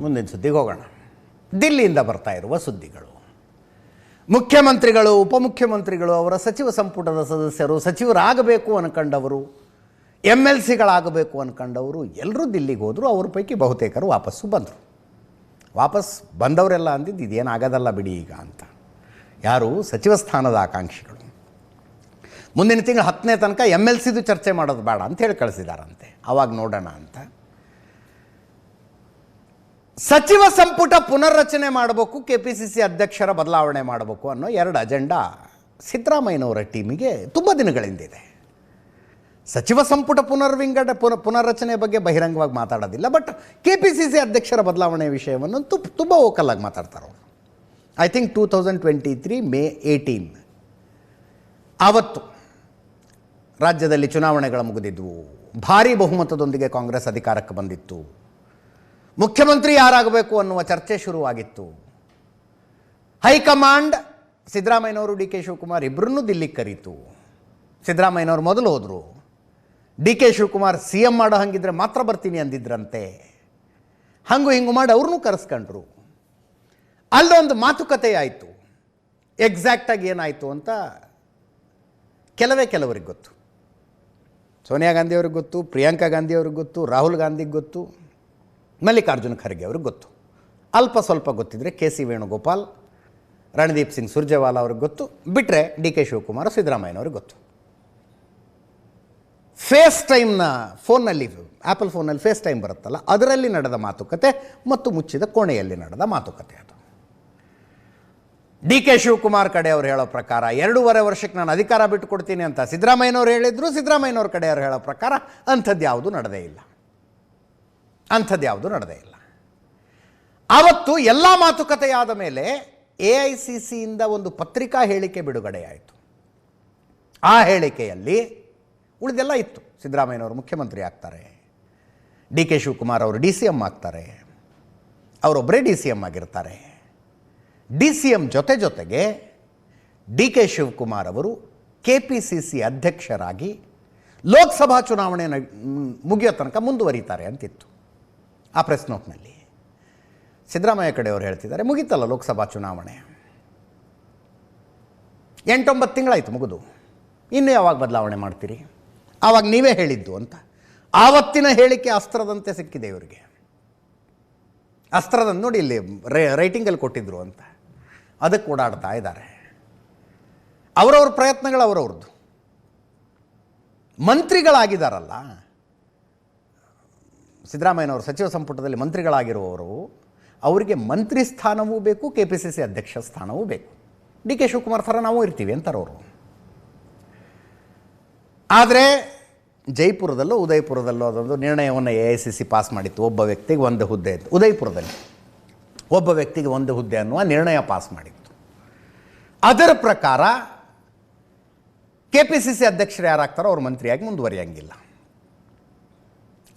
ಮುಂದಿನ ಸುದ್ದಿಗೆ ಹೋಗೋಣ. ದಿಲ್ಲಿಯಿಂದ ಬರ್ತಾ ಇರುವ ಸುದ್ದಿಗಳು. ಮುಖ್ಯಮಂತ್ರಿಗಳು, ಉಪಮುಖ್ಯಮಂತ್ರಿಗಳು, ಅವರ ಸಚಿವ ಸಂಪುಟದ ಸದಸ್ಯರು ಸಚಿವರಾಗಬೇಕು ಅನ್ಕಂಡವರು ಎಂ ಎಲ್ ಸಿಗಳಾಗಬೇಕು ಅನ್ಕಂಡವರು ಎಲ್ಲರೂ ದಿಲ್ಲಿಗೆ ಹೋದರು, ಅವ್ರ ಪೈಕಿ ಬಹುತೇಕರು ವಾಪಸ್ಸು ಬಂದರು. ವಾಪಸ್ ಬಂದವರೆಲ್ಲ ಅಂದಿದ್ದು ಇದೇನಾಗೋದಲ್ಲ ಬಿಡಿ ಈಗ ಅಂತ. ಯಾರು? ಸಚಿವ ಸ್ಥಾನದ ಆಕಾಂಕ್ಷಿಗಳು. ಮುಂದಿನ ತಿಂಗಳು ಹತ್ತನೇ ತನಕ ಎಂ ಎಲ್ ಸಿದು ಚರ್ಚೆ ಮಾಡೋದು ಬೇಡ ಅಂತ ಹೇಳಿ ಕಳಿಸಿದಾರಂತೆ. ಅವಾಗ ನೋಡೋಣ ಅಂತ. ಸಚಿವ ಸಂಪುಟ ಪುನರ್ರಚನೆ ಮಾಡಬೇಕು ಕೆ ಪಿ ಸಿ ಸಿ ಅಧ್ಯಕ್ಷರ ಬದಲಾವಣೆ ಮಾಡಬೇಕು ಅನ್ನೋ ಎರಡು ಅಜೆಂಡಾ ಸಿದ್ದರಾಮಯ್ಯನವರ ಟೀಮಿಗೆ ತುಂಬ ದಿನಗಳಿಂದಿದೆ ಸಚಿವ ಸಂಪುಟ ಪುನರ್ವಿಂಗಡ, ಪುನ, ಪುನರ್ರಚನೆ ಬಗ್ಗೆ ಬಹಿರಂಗವಾಗಿ ಮಾತಾಡೋದಿಲ್ಲ, but K P C C ಅಧ್ಯಕ್ಷರ ಬದಲಾವಣೆ ವಿಷಯವನ್ನು ತುಪ್ ತುಂಬ ಓಕಲ್ಲಾಗಿ ಮಾತಾಡ್ತಾರೆ ಅವರು. I think two thousand twenty three May eighteen ಆವತ್ತು ರಾಜ್ಯದಲ್ಲಿ ಚುನಾವಣೆಗಳು ಮುಗಿದಿದ್ವು. ಭಾರೀ ಬಹುಮತದೊಂದಿಗೆ ಕಾಂಗ್ರೆಸ್ ಅಧಿಕಾರಕ್ಕೆ ಬಂದಿತ್ತು. ಮುಖ್ಯಮಂತ್ರಿ ಯಾರಾಗಬೇಕು ಅನ್ನುವ ಚರ್ಚೆ ಶುರುವಾಗಿತ್ತು. ಹೈಕಮಾಂಡ್ ಸಿದ್ದರಾಮಯ್ಯನವರು, ಡಿ ಕೆ ಶಿವಕುಮಾರ್ ಇಬ್ಬರನ್ನೂ ದಿಲ್ಲಿಗೆ ಕರೀತು. ಸಿದ್ದರಾಮಯ್ಯನವರು ಮೊದಲು ಹೋದರು. D K Shivakumar C M ಮಾಡೋ ಹಂಗಿದ್ರೆ ಮಾತ್ರ ಬರ್ತೀನಿ ಅಂದಿದ್ರಂತೆ. ಹಂಗು ಹಿಂಗು ಮಾಡಿ ಅವ್ರನ್ನೂ ಕರೆಸ್ಕೊಂಡ್ರು. ಅಲ್ಲೊಂದು ಮಾತುಕತೆ ಆಯಿತು. ಎಕ್ಸಾಕ್ಟಾಗಿ ಏನಾಯಿತು ಅಂತ ಕೆಲವೇ ಕೆಲವರಿಗೆ ಗೊತ್ತು. ಸೋನಿಯಾ ಗಾಂಧಿಯವ್ರಿಗೆ ಗೊತ್ತು, ಪ್ರಿಯಾಂಕಾ ಗಾಂಧಿಯವ್ರಿಗೆ ಗೊತ್ತು, ರಾಹುಲ್ ಗಾಂಧಿಗೆ ಗೊತ್ತು. ಮಲ್ಲಿಕಾರ್ಜುನ ಖರ್ಗೆ ಅವ್ರಿಗೆ ಗೊತ್ತು. ಅಲ್ಪ ಸ್ವಲ್ಪ ಗೊತ್ತಿದ್ದರೆ ಕೆ ಸಿ ವೇಣುಗೋಪಾಲ್, ರಣದೀಪ್ ಸಿಂಗ್ ಸುರ್ಜೇವಾಲಾ ಅವ್ರಿಗೆ ಗೊತ್ತು ಬಿಟ್ಟರೆ ಡಿ ಕೆ ಶಿವಕುಮಾರ್ ಸಿದ್ದರಾಮಯ್ಯನವ್ರಿಗೆ ಗೊತ್ತು. ಫೇಸ್ ಟೈಮ್ನ ಫೋನ್ನಲ್ಲಿ ಆ್ಯಪಲ್ ಫೋನಲ್ಲಿ ಫೇಸ್ ಟೈಮ್ ಬರುತ್ತಲ್ಲ, ಅದರಲ್ಲಿ ನಡೆದ ಮಾತುಕತೆ ಮತ್ತು ಮುಚ್ಚಿದ ಕೋಣೆಯಲ್ಲಿ ನಡೆದ ಮಾತುಕತೆ ಅದು. ಡಿ ಕೆ ಶಿವಕುಮಾರ್ ಕಡೆ ಅವ್ರು ಹೇಳೋ ಪ್ರಕಾರ, ಎರಡೂವರೆ ವರ್ಷಕ್ಕೆ ನಾನು ಅಧಿಕಾರ ಬಿಟ್ಟು ಕೊಡ್ತೀನಿ ಅಂತ ಸಿದ್ದರಾಮಯ್ಯನವ್ರು ಹೇಳಿದ್ರು, ಸಿದ್ದರಾಮಯ್ಯನವ್ರ ಕಡೆ ಅವ್ರು ಹೇಳೋ ಪ್ರಕಾರ ಅಂಥದ್ದು ಯಾವುದು ನಡೆದೇ ಇಲ್ಲ. ಅಂಥದ್ದು ಯಾವುದು ನಡೆದೇ ಇಲ್ಲ. ಆವತ್ತು ಎಲ್ಲ ಮಾತುಕತೆಯಾದ ಮೇಲೆ ಎ ಐ ಸಿ ಸಿಯಿಂದ ಒಂದು ಪತ್ರಿಕಾ ಹೇಳಿಕೆ ಬಿಡುಗಡೆಯಾಯಿತು ಆ ಹೇಳಿಕೆಯಲ್ಲಿ ಉಳಿದೆಲ್ಲ ಇತ್ತು. ಸಿದ್ದರಾಮಯ್ಯನವರು ಮುಖ್ಯಮಂತ್ರಿ ಆಗ್ತಾರೆ. ಡಿ ಕೆ ಶಿವಕುಮಾರ್ ಅವರು ಡಿ ಸಿ ಎಂ ಆಗ್ತಾರೆ. ಅವರೊಬ್ಬರೇ ಡಿ ಸಿ ಎಂ ಆಗಿರ್ತಾರೆ. ಡಿ ಸಿ ಎಂ ಜೊತೆ ಜೊತೆಗೆ ಡಿ ಕೆ ಶಿವಕುಮಾರ್ ಅವರು ಕೆ ಪಿ ಸಿ ಸಿ ಅಧ್ಯಕ್ಷರಾಗಿ ಲೋಕಸಭಾ ಚುನಾವಣೆ ಮುಗಿಯೋ ತನಕ ಮುಂದುವರಿತಾರೆ ಅಂತಿತ್ತು. ಆ ಪ್ರೆಸ್ ನೋಟ್ನಲ್ಲಿ ಸಿದ್ದರಾಮಯ್ಯ ಕಡೆಯವರು ಹೇಳ್ತಿದ್ದಾರೆ, ಮುಗೀತಲ್ಲ ಲೋಕಸಭಾ ಚುನಾವಣೆ. ಎಂಟೊಂಬತ್ತು ತಿಂಗಳಾಯಿತು ಮುಗಿದು. ಇನ್ನು ಯಾವಾಗ ಬದಲಾವಣೆ ಮಾಡ್ತೀರಿ? ಆವಾಗ ನೀವೇ ಹೇಳಿದ್ದು ಅಂತ. ಆವತ್ತಿನ ಹೇಳಿಕೆ ಅಸ್ತ್ರದಂತೆ ಸಿಕ್ಕಿದೆ ಇವರಿಗೆ. ಅಸ್ತ್ರದಂತ ನೋಡಿ ಇಲ್ಲಿ ರೈ, ರೈಟಿಂಗಲ್ಲಿ ಕೊಟ್ಟಿದ್ರು ಅಂತ. ಅದಕ್ಕೆ ಓಡಾಡ್ತಾ ಇದ್ದಾರೆ. ಅವರವ್ರ ಪ್ರಯತ್ನಗಳು ಅವರವ್ರದ್ದು. ಮಂತ್ರಿಗಳಾಗಿದ್ದಾರಲ್ಲ ಸಿದ್ದರಾಮಯ್ಯನವರು ಸಚಿವ ಸಂಪುಟದಲ್ಲಿ ಮಂತ್ರಿಗಳಾಗಿರುವವರು, ಅವರಿಗೆ ಮಂತ್ರಿ ಸ್ಥಾನವೂ ಬೇಕು ಕೆ ಪಿ ಸಿ ಸಿ ಅಧ್ಯಕ್ಷ ಸ್ಥಾನವೂ ಬೇಕು. ಡಿ ಕೆ ಶಿವಕುಮಾರ್ ಥರ ನಾವು ಇರ್ತೀವಿ ಅಂತಾರೆ ಅವರು. ಆದರೆ ಜೈಪುರದಲ್ಲೋ, ಉದಯಪುರದಲ್ಲೋ ಅದೊಂದು ನಿರ್ಣಯವನ್ನು A I C C pass ಮಾಡಿತ್ತು. ಒಬ್ಬ ವ್ಯಕ್ತಿಗೆ ಒಂದು ಹುದ್ದೆ ಇತ್ತು. ಉದಯಪುರದಲ್ಲಿ ಒಬ್ಬ ವ್ಯಕ್ತಿಗೆ ಒಂದು ಹುದ್ದೆ ಅನ್ನುವ ನಿರ್ಣಯ ಪಾಸ್ ಮಾಡಿತ್ತು. ಅದರ ಪ್ರಕಾರ ಕೆ ಪಿ ಸಿ ಸಿ ಅಧ್ಯಕ್ಷರು ಯಾರಾಗ್ತಾರೋ ಅವ್ರು ಮಂತ್ರಿಯಾಗಿ ಮುಂದುವರಿಯಂಗಿಲ್ಲ.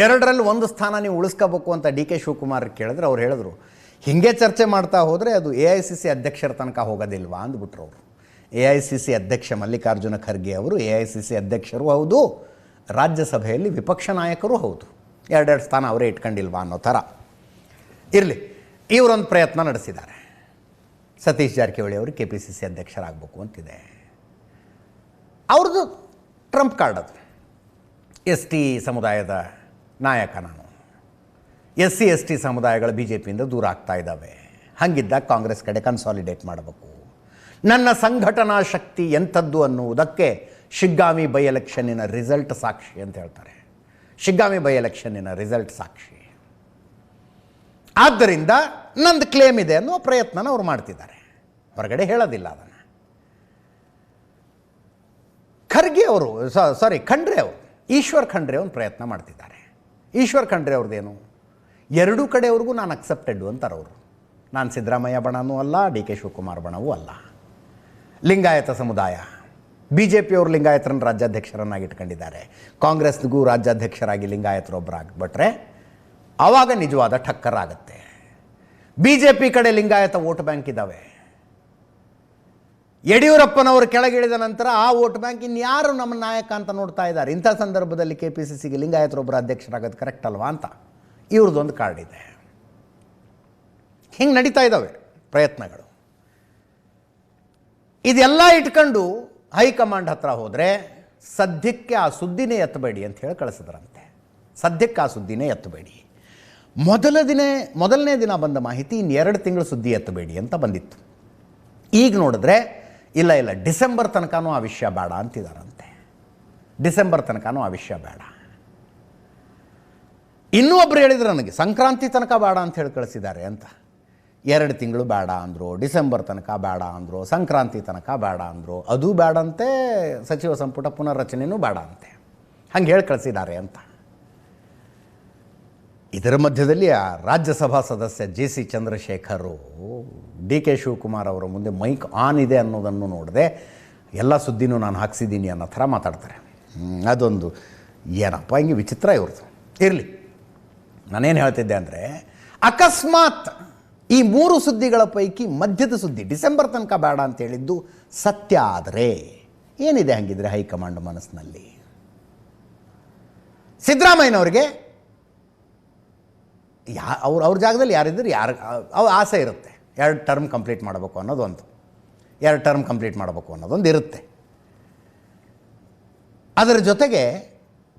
ಎರಡರಲ್ಲಿ ಒಂದು ಸ್ಥಾನ ನೀವು ಉಳಿಸ್ಕೋಬೇಕು ಅಂತ ಡಿ ಕೆ ಶಿವಕುಮಾರ್ ಕೇಳಿದ್ರೆ ಅವ್ರು ಹೇಳಿದ್ರು, ಹಿಂಗೆ ಚರ್ಚೆ ಮಾಡ್ತಾ ಹೋದರೆ ಅದು ಎ ಐ ಸಿ ಸಿ ಅಧ್ಯಕ್ಷರ ತನಕ ಹೋಗೋದಿಲ್ವಾ? ಅಂದ್ಬಿಟ್ರು ಅವರು. ಎ ಐ ಸಿ ಸಿ ಅಧ್ಯಕ್ಷ ಮಲ್ಲಿಕಾರ್ಜುನ ಖರ್ಗೆ ಅವರು, ಎ ಐ ಸಿ ಸಿ ಅಧ್ಯಕ್ಷರು ಹೌದು, ರಾಜ್ಯಸಭೆಯಲ್ಲಿ ವಿಪಕ್ಷ ನಾಯಕರು ಹೌದು. ಎರಡೆರಡು ಸ್ಥಾನ ಅವರೇ ಇಟ್ಕೊಂಡಿಲ್ವಾ ಅನ್ನೋ ಥರ. ಇರಲಿ, ಇವರೊಂದು ಪ್ರಯತ್ನ ನಡೆಸಿದ್ದಾರೆ. ಸತೀಶ್ ಜಾರಕಿಹೊಳಿ ಅವರು ಕೆ ಪಿ ಸಿ ಸಿ ಅಧ್ಯಕ್ಷರಾಗಬೇಕು ಅಂತಿದೆ. ಅವ್ರದ್ದು ಟ್ರಂಪ್ ಕಾರ್ಡ್ ಅದು. ಎಸ್ ಟಿ ಸಮುದಾಯದ ನಾಯಕ ನಾನು ಎಸ್ ಸಿ ಎಸ್ ಟಿ ಸಮುದಾಯಗಳು ಬಿ ಜೆ ಪಿಯಿಂದ ದೂರ ಆಗ್ತಾ ಇದ್ದಾವೆ. ಹಾಗಿದ್ದಾಗ ಕಾಂಗ್ರೆಸ್ ಕಡೆ ಕನ್ಸಾಲಿಡೇಟ್ ಮಾಡಬೇಕು. ನನ್ನ ಸಂಘಟನಾ ಶಕ್ತಿ ಎಂಥದ್ದು ಅನ್ನುವುದಕ್ಕೆ ಶಿಗ್ಗಾಮಿ ಬೈ ಎಲೆಕ್ಷನ್ನಿನ ರಿಸಲ್ಟ್ ಸಾಕ್ಷಿ ಅಂತ ಹೇಳ್ತಾರೆ. ಶಿಗ್ಗಾಮಿ ಬೈ ಎಲೆಕ್ಷನ್ನಿನ ರಿಸಲ್ಟ್ ಸಾಕ್ಷಿ. ಆದ್ದರಿಂದ ನಂದು ಕ್ಲೇಮ್ ಇದೆ ಅನ್ನುವ ಪ್ರಯತ್ನನ ಅವ್ರು ಮಾಡ್ತಿದ್ದಾರೆ. ಹೊರಗಡೆ ಹೇಳೋದಿಲ್ಲ ಅದನ್ನು. ಖರ್ಗೆ ಅವರು ಸಾರಿ ಖಂಡ್ರೆ ಅವರು, ಈಶ್ವರ್ ಖಂಡ್ರೆ ಅವನು ಪ್ರಯತ್ನ ಮಾಡ್ತಿದ್ದಾರೆ. ಈಶ್ವರ್ ಖಂಡ್ರೆ ಅವ್ರದ್ದೇನು? ಎರಡೂ ಕಡೆಯವ್ರಿಗೂ ನಾನು ಅಕ್ಸೆಪ್ಟೆಡ್ ಅಂತಾರೆ ಅವರು. ನಾನು ಸಿದ್ದರಾಮಯ್ಯ ಬಣನೂ ಅಲ್ಲ, ಡಿ ಕೆ ಶಿವಕುಮಾರ್ ಬಣವೂ ಅಲ್ಲ. ಲಿಂಗಾಯತ ಸಮುದಾಯ. ಬಿ ಜೆ ಪಿಯವರು ಲಿಂಗಾಯತರನ್ನ ರಾಜ್ಯಾಧ್ಯಕ್ಷರನ್ನಾಗಿ ಇಟ್ಕೊಂಡಿದ್ದಾರೆ. ಕಾಂಗ್ರೆಸ್ಗೂ ರಾಜ್ಯಾಧ್ಯಕ್ಷರಾಗಿ ಲಿಂಗಾಯತರೊಬ್ಬರು ಆಗಿಬಿಟ್ರೆ ಆವಾಗ ನಿಜವಾದ ಟಕ್ಕರ್ ಆಗುತ್ತೆ ಬಿ ಜೆ ಪಿ ಕಡೆ ಲಿಂಗಾಯತ ವೋಟ್ ಬ್ಯಾಂಕ್ ಇದ್ದಾವೆ ಯಡಿಯೂರಪ್ಪನವರು ಕೆಳಗಿಳಿದ ನಂತರ ಆ ವೋಟ್ ಬ್ಯಾಂಕ್ ಇನ್ಯಾರು ನಮ್ಮ ನಾಯಕ ಅಂತ ನೋಡ್ತಾ ಇದ್ದಾರೆ. ಇಂಥ ಸಂದರ್ಭದಲ್ಲಿ ಕೆ ಪಿ ಸಿ ಸಿಗೆ ಲಿಂಗಾಯತರೊಬ್ಬರು ಅಧ್ಯಕ್ಷರಾಗೋದು ಕರೆಕ್ಟ್ ಅಲ್ವಾ ಅಂತ. ಇವ್ರದ್ದೊಂದು ಕಾರ್ಡ್ ಇದೆ. ಹಿಂಗೆ ನಡೀತಾ ಇದ್ದಾವೆ ಪ್ರಯತ್ನಗಳು. ಇದೆಲ್ಲ ಇಟ್ಕೊಂಡು ಹೈಕಮಾಂಡ್ ಹತ್ರ ಹೋದರೆ ಸದ್ಯಕ್ಕೆ ಆ ಸುದ್ದಿನೇ ಎತ್ತಬೇಡಿ ಅಂತ ಹೇಳಿ ಕಳಿಸಿದ್ರಂತೆ. ಸದ್ಯಕ್ಕೆ ಆ ಸುದ್ದಿನೇ ಎತ್ತಬೇಡಿ. ಮೊದಲ ದಿನ, ಮೊದಲನೇ ದಿನ ಬಂದ ಮಾಹಿತಿ ಇನ್ನು ಎರಡು ತಿಂಗಳು ಸುದ್ದಿ ಎತ್ತಬೇಡಿ ಅಂತ ಬಂದಿತ್ತು. ಈಗ ನೋಡಿದ್ರೆ ಇಲ್ಲ ಇಲ್ಲ, ಡಿಸೆಂಬರ್ ತನಕನೂ ಆ ವಿಷಯ ಬೇಡ ಅಂತಿದ್ದಾರಂತೆ ಡಿಸೆಂಬರ್ ತನಕನೂ ಆ ವಿಷಯ ಬೇಡ. ಇನ್ನೂ ಒಬ್ರು ಹೇಳಿದ್ರು ನನಗೆ, ಸಂಕ್ರಾಂತಿ ತನಕ ಬೇಡ ಅಂತ ಹೇಳಿ ಕಳಿಸಿದ್ದಾರೆ ಅಂತ. ಎರಡು ತಿಂಗಳು ಬೇಡ ಅಂದರು, ಡಿಸೆಂಬರ್ ತನಕ ಬೇಡ ಅಂದರು, ಸಂಕ್ರಾಂತಿ ತನಕ ಬೇಡ ಅಂದರು, ಅದು ಬೇಡಂತೆ, ಸಚಿವ ಸಂಪುಟ ಪುನರ್ರಚನೆಯೂ ಬೇಡ ಅಂತೆ. ಹಂಗೆ ಹೇಳಿ ಕಳಿಸಿದ್ದಾರೆ ಅಂತ. ಇದರ ಮಧ್ಯದಲ್ಲಿ ಆ ರಾಜ್ಯಸಭಾ ಸದಸ್ಯ J C Chandrashekhar, D K Shivakumar ಅವರ ಮುಂದೆ ಮೈಕ್ ಆನ್ ಇದೆ ಅನ್ನೋದನ್ನು ನೋಡಿದೆ ಎಲ್ಲ ಸುದ್ದಿನೂ ನಾನು ಹಾಕ್ಸಿದ್ದೀನಿ ಅನ್ನೋ ಥರ ಮಾತಾಡ್ತಾರೆ. ಅದೊಂದು ಏನಪ್ಪ, ಹಿಂಗೆ ವಿಚಿತ್ರ ಇವ್ರದ್ದು. ಇರಲಿ, ನಾನೇನು ಹೇಳ್ತಿದ್ದೆ ಅಂದರೆ, ಅಕಸ್ಮಾತ್ ಈ ಮೂರು ಸುದ್ದಿಗಳ ಪೈಕಿ ಮಧ್ಯದ ಸುದ್ದಿ, ಡಿಸೆಂಬರ್ ತನಕ ಬೇಡ ಅಂತ ಹೇಳಿದ್ದು ಸತ್ಯ ಆದರೆ, ಏನಿದೆ ಹಾಗಿದ್ರೆ ಹೈಕಮಾಂಡ್ ಮನಸ್ಸಿನಲ್ಲಿ? ಸಿದ್ದರಾಮಯ್ಯನವ್ರಿಗೆ ಯಾ, ಅವ್ರು, ಅವ್ರ ಜಾಗದಲ್ಲಿ ಯಾರಿದ್ದರೆ ಯಾರು, ಅವ್ರ ಆಸೆ ಇರುತ್ತೆ. ಎರಡು ಟರ್ಮ್ ಕಂಪ್ಲೀಟ್ ಮಾಡಬೇಕು ಅನ್ನೋದೊಂದು ಎರಡು ಟರ್ಮ್ ಕಂಪ್ಲೀಟ್ ಮಾಡಬೇಕು ಅನ್ನೋದೊಂದು ಇರುತ್ತೆ. ಅದರ ಜೊತೆಗೆ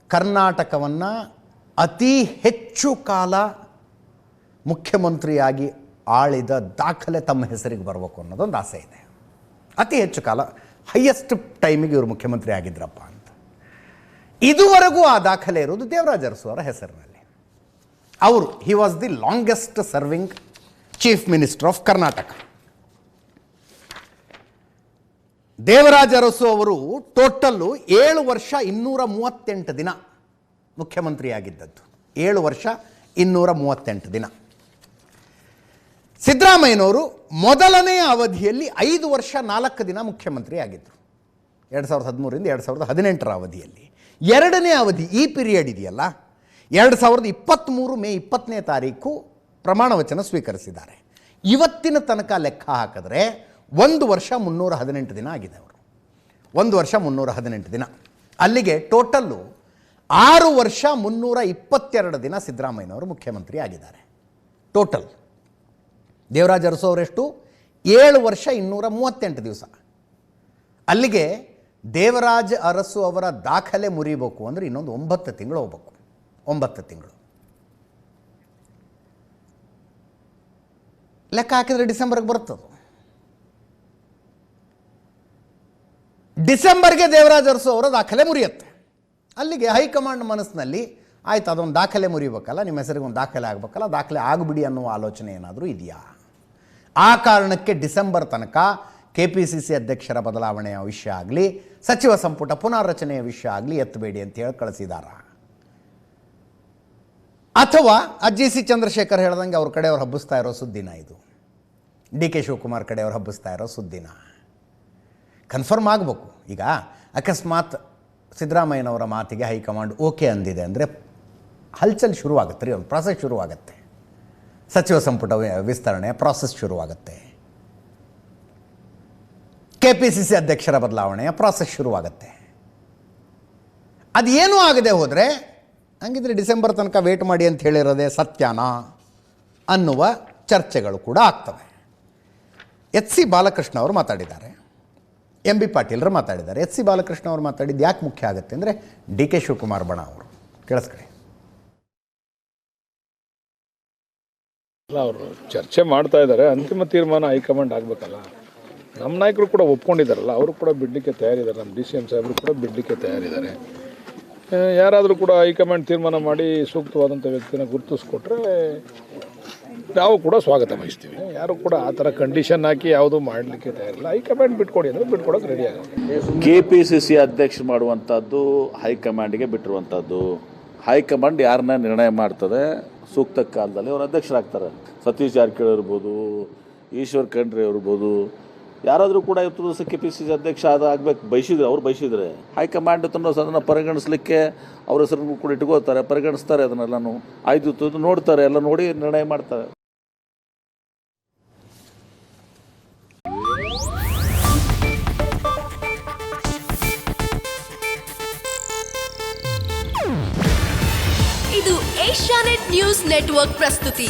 ಕರ್ನಾಟಕವನ್ನು ಅತಿ ಹೆಚ್ಚು ಕಾಲ ಮುಖ್ಯಮಂತ್ರಿಯಾಗಿ ಆಳಿದ ದಾಖಲೆ ತಮ್ಮ ಹೆಸರಿಗೆ ಬರಬೇಕು ಅನ್ನೋದೊಂದು ಆಸೆ ಇದೆ. ಅತಿ ಹೆಚ್ಚು ಕಾಲ ಹೈಯೆಸ್ಟ್ ಟೈಮಿಗೆ ಇವರು ಮುಖ್ಯಮಂತ್ರಿ ಆಗಿದ್ರಪ್ಪ ಅಂತ. ಇದುವರೆಗೂ ಆ ದಾಖಲೆ ಇರೋದು ದೇವರಾಜ ಅರಸು ಅವರ ಹೆಸರಿನಲ್ಲಿ. ಅವರು he was the longest serving chief minister of Karnataka Devaraja Urs ಅವರು ಟೋಟಲ್ಲು ಏಳು ವರ್ಷ ಇನ್ನೂರ ಮೂವತ್ತೆಂಟು ದಿನ ಮುಖ್ಯಮಂತ್ರಿಯಾಗಿದ್ದದ್ದು. ಏಳು ವರ್ಷ ಇನ್ನೂರ ಮೂವತ್ತೆಂಟು ದಿನ. ಸಿದ್ದರಾಮಯ್ಯನವರು ಮೊದಲನೆಯ ಅವಧಿಯಲ್ಲಿ ಐದು ವರ್ಷ ನಾಲ್ಕು ದಿನ ಮುಖ್ಯಮಂತ್ರಿ ಆಗಿದ್ದರು ಎರಡು ಸಾವಿರದ ಹದಿಮೂರಿಂದ ಎರಡು ಸಾವಿರದ ಹದಿನೆಂಟರ ಅವಧಿಯಲ್ಲಿ. ಎರಡನೇ ಅವಧಿ ಈ ಪೀರಿಯಡ್ ಇದೆಯಲ್ಲ? ಎರಡು ಸಾವಿರದ ಇಪ್ಪತ್ತ್ಮೂರು ಮೇ ಇಪ್ಪತ್ತನೇ ತಾರೀಕು ಪ್ರಮಾಣ ವಚನ ಸ್ವೀಕರಿಸಿದ್ದಾರೆ. ಇವತ್ತಿನ ತನಕ ಲೆಕ್ಕ ಹಾಕಿದ್ರೆ ಒಂದು ವರ್ಷ ಮುನ್ನೂರ ಹದಿನೆಂಟು ದಿನ ಆಗಿದೆ ಅವರು. ಒಂದು ವರ್ಷ ಮುನ್ನೂರ ಹದಿನೆಂಟು ದಿನ. ಅಲ್ಲಿಗೆ ಟೋಟಲ್ಲು ಆರು ವರ್ಷ ಮುನ್ನೂರ ಇಪ್ಪತ್ತೆರಡು ದಿನ ಸಿದ್ದರಾಮಯ್ಯನವರು ಮುಖ್ಯಮಂತ್ರಿ ಆಗಿದ್ದಾರೆ. ಟೋಟಲ್. ದೇವರಾಜ ಅರಸು ಅವರೆಷ್ಟು? ಏಳು ವರ್ಷ ಇನ್ನೂರ ಮೂವತ್ತೆಂಟು ದಿವಸ. ಅಲ್ಲಿಗೆ ದೇವರಾಜ ಅರಸು ಅವರ ದಾಖಲೆ ಮುರಿಬೇಕು ಅಂದರೆ ಇನ್ನೊಂದು ಒಂಬತ್ತು ತಿಂಗಳು ಹೋಗ್ಬೇಕು. ಒಂಬತ್ತು ತಿಂಗಳು. ಲೆಕ್ಕ ಹಾಕಿದರೆ ಡಿಸೆಂಬರ್ಗೆ ಬರುತ್ತದು. ಡಿಸೆಂಬರ್ಗೆ ದೇವರಾಜ್ ಅರಸು ಅವರ ದಾಖಲೆ ಮುರಿಯುತ್ತೆ. ಅಲ್ಲಿಗೆ ಹೈಕಮಾಂಡ್ ಮನಸ್ಸಿನಲ್ಲಿ, ಆಯ್ತು, ಅದೊಂದು ದಾಖಲೆ ಮುರಿಬೇಕಲ್ಲ, ನಿಮ್ಮ ಹೆಸರಿಗೆ ಒಂದು ದಾಖಲೆ ಆಗಬೇಕಲ್ಲ, ದಾಖಲೆ ಆಗಬಿಡಿ ಅನ್ನುವ ಆಲೋಚನೆ ಏನಾದರೂ ಇದೆಯಾ? ಆ ಕಾರಣಕ್ಕೆ ಡಿಸೆಂಬರ್ ತನಕ ಕೆ ಪಿ ಸಿ ಸಿ ಅಧ್ಯಕ್ಷರ ಬದಲಾವಣೆಯ ವಿಷಯ ಆಗಲಿ, ಸಚಿವ ಸಂಪುಟ ಪುನಾರಚನೆಯ ವಿಷಯ ಆಗಲಿ ಎತ್ತಬೇಡಿ ಅಂತ ಹೇಳಿ ಕಳಿಸಿದಾರ. ಅಥವಾ ಅಜ್ಜಿ ಸಿ ಚಂದ್ರಶೇಖರ್ ಹೇಳ್ದಂಗೆ ಅವ್ರ ಕಡೆಯವ್ರು ಹಬ್ಬಿಸ್ತಾ ಇರೋ ಸುದ್ದಿನ ಇದು. ಡಿ ಕೆ ಶಿವಕುಮಾರ್ ಕಡೆಯವ್ರು ಹಬ್ಬಿಸ್ತಾ ಇರೋ ಸುದ್ದಿನ. ಕನ್ಫರ್ಮ್ ಆಗಬೇಕು. ಈಗ ಅಕಸ್ಮಾತ್ ಸಿದ್ದರಾಮಯ್ಯನವರ ಮಾತಿಗೆ ಹೈಕಮಾಂಡ್ ಓಕೆ ಅಂದಿದೆ ಅಂದರೆ ಹಲ್ಚಲ್ ಶುರುವಾಗುತ್ತೆ ರೀ, ಒಂದು ಪ್ರಾಸೆಸ್ ಶುರುವಾಗುತ್ತೆ. ಸಚಿವ ಸಂಪುಟ ವಿಸ್ತರಣೆ ಪ್ರಾಸೆಸ್ ಶುರುವಾಗುತ್ತೆ. ಕೆ ಪಿ ಸಿ ಸಿ ಅಧ್ಯಕ್ಷರ ಬದಲಾವಣೆಯ ಪ್ರಾಸೆಸ್ ಶುರುವಾಗುತ್ತೆ. ಅದೇನೂ ಆಗದೆ ಹೋದರೆ ಹಂಗಿದ್ರೆ ಡಿಸೆಂಬರ್ ತನಕ ವೇಟ್ ಮಾಡಿ ಅಂತ ಹೇಳಿರೋದೇ ಸತ್ಯಾನಾ ಅನ್ನುವ ಚರ್ಚೆಗಳು ಕೂಡ ಆಗ್ತವೆ. ಎಚ್ ಸಿ ಬಾಲಕೃಷ್ಣ ಅವರು ಮಾತಾಡಿದ್ದಾರೆ. ಎಂ ಬಿ ಪಾಟೀಲ್ರು ಮಾತಾಡಿದ್ದಾರೆ. ಎಚ್ ಸಿ ಬಾಲಕೃಷ್ಣ ಅವರು ಮಾತಾಡಿದ್ದು ಯಾಕೆ ಮುಖ್ಯ ಆಗುತ್ತೆ ಅಂದರೆ ಡಿ ಕೆ ಶಿವಕುಮಾರ್ ಬಣ ಅವರು. ಕೇಳಿಸ್ಕೊಳ್ಳಿ. ಅವರು ಚರ್ಚೆ ಮಾಡ್ತಾ ಇದ್ದಾರೆ. ಅಂತಿಮ ತೀರ್ಮಾನ ಹೈಕಮಾಂಡ್ ಆಗಬೇಕಲ್ಲ. ನಮ್ಮ ನಾಯಕರು ಕೂಡ ಒಪ್ಕೊಂಡಿದ್ದಾರಲ್ಲ, ಅವರು ಕೂಡ ಬಿಡಲಿಕ್ಕೆ ತಯಾರಿದ್ದಾರೆ. ನಮ್ಮ ಡಿ ಸಿ ಎಂ ಸಾಹೇಬರು ಕೂಡ ಬಿಡಲಿಕ್ಕೆ ತಯಾರಿದ್ದಾರೆ. ಯಾರಾದರೂ ಕೂಡ ಹೈಕಮಾಂಡ್ ತೀರ್ಮಾನ ಮಾಡಿ ಸೂಕ್ತವಾದಂಥ ವ್ಯಕ್ತಿನ ಗುರುತಿಸ್ಕೊಟ್ರೆ ನಾವು ಕೂಡ ಸ್ವಾಗತ ಬಯಸ್ತೀವಿ ಯಾರು ಕೂಡ ಆ ಥರ ಕಂಡೀಷನ್ ಹಾಕಿ ಯಾವುದು ಮಾಡಲಿಕ್ಕೆ ತಯಾರಿಲ್ಲ. ಹೈಕಮಾಂಡ್ ಬಿಟ್ಕೊಡಿ ಅಂದರೆ ಬಿಟ್ಕೊಡೋಕೆ ರೆಡಿ ಆಗುತ್ತೆ. ಕೆ ಪಿ ಸಿ ಸಿ ಅಧ್ಯಕ್ಷ ಮಾಡುವಂಥದ್ದು ಹೈಕಮಾಂಡ್ಗೆ ಬಿಟ್ಟಿರುವಂಥದ್ದು ಹೈಕಮಾಂಡ್ ಯಾರನ್ನ ನಿರ್ಣಯ ಮಾಡ್ತದೆ? ಸೂಕ್ತ ಕಾಲದಲ್ಲಿ ಅವರು ಅಧ್ಯಕ್ಷರಾಗ್ತಾರೆ. ಸತೀಶ್ ಜಾರಕಿಹೊಳಿ ಇರ್ಬೋದು, ಈಶ್ವರ್ ಖಂಡ್ರೆ ಇರ್ಬೋದು ಯಾರಾದರೂ ಕೂಡ ಇವತ್ತು ದಿವಸ ಕೆ ಪಿ ಸಿ ಸಿ ಅಧ್ಯಕ್ಷ ಆದ ಆಗ್ಬೇಕು. ಬಯಸಿದ್ರೆ, ಅವ್ರು ಬಯಸಿದ್ರೆ. ಹೈಕಮಾಂಡ್ ತನ್ನ ಅದನ್ನು ಪರಿಗಣಿಸ್ಲಿಕ್ಕೆ ಅವ್ರ ಹೆಸರನ್ನು ಕೂಡ ಇಟ್ಕೋತಾರೆ ಪರಿಗಣಿಸ್ತಾರೆ ಅದನ್ನೆಲ್ಲನೂ. ಆಯ್ತು ನೋಡ್ತಾರೆ, ಎಲ್ಲ ನೋಡಿ ನಿರ್ಣಯ ಮಾಡ್ತಾರೆ. ಇದು ಏಷ್ಯಾನೆಟ್ ನ್ಯೂಸ್ ನೆಟ್ವರ್ಕ್ ಪ್ರಸ್ತುತಿ.